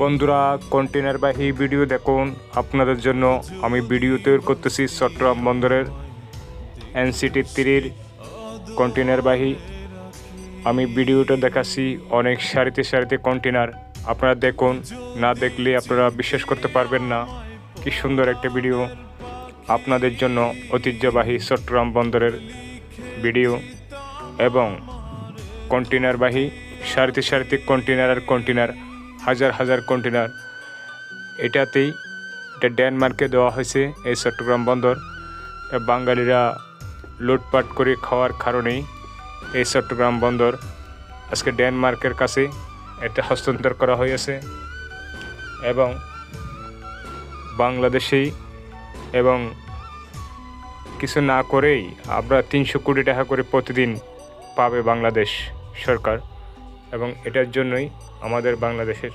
বন্ধুরা কন্টেনারবাহী ভিডিও দেখুন। আপনাদের জন্য আমি ভিডিও তৈরি করতেছি চট্টগ্রাম বন্দরের এনসিটি তীরের কন্টেনারবাহী আমি ভিডিওটা দেখাচ্ছি অনেক সারিতে সারিতে কন্টেনার আপনারা দেখুন, না দেখলে আপনারা বিশ্বাস করতে পারবেন না। কি সুন্দর একটা ভিডিও আপনাদের জন্য ঐতিহ্যবাহী চট্টগ্রাম বন্দরের ভিডিও এবং কন্টেনারবাহী সারিতে সারিতে কন্টেনার আর কন্টেনার হাজার হাজার কন্টেনার। এটাতেই এটা ডেনমার্কে দেওয়া হয়েছে এই চট্টগ্রাম বন্দর। বাঙালিরা লুটপাট করে খাওয়ার কারণেই এই চট্টগ্রাম বন্দর আজকে ডেনমার্কের কাছে এটা হস্তান্তর করা হয়েছে এবং বাংলাদেশেই এবং কিছু না করেই আমরা তিনশো কোটি টাকা করে প্রতিদিন পাবে বাংলাদেশ সরকার। এবং এটার জন্যই আমাদের বাংলাদেশের